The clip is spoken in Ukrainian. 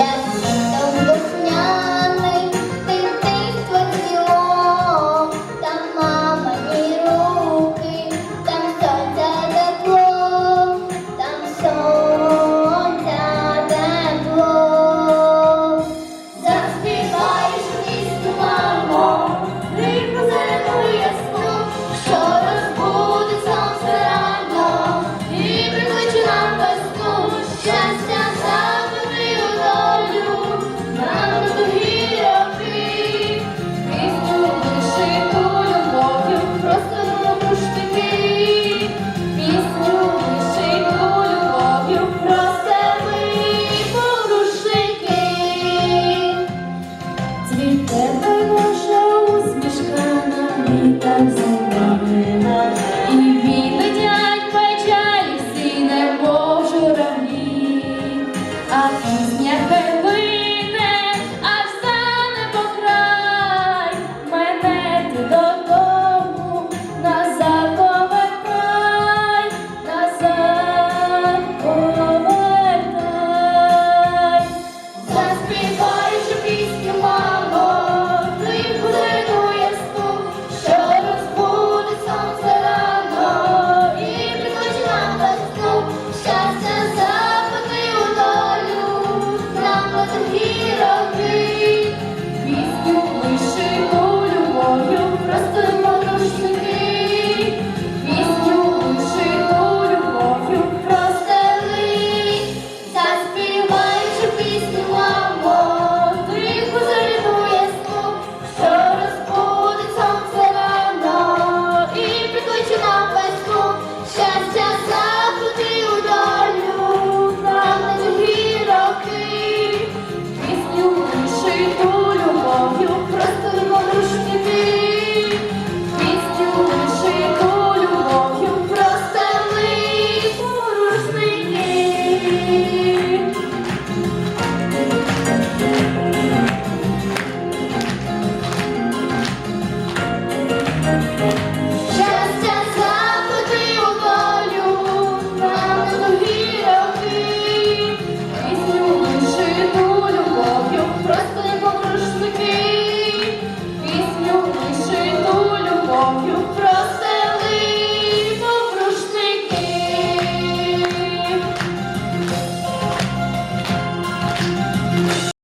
Yes. Цвіте наша усмішка на літах зимами. І відлетять печалі всі, не мов журавлі,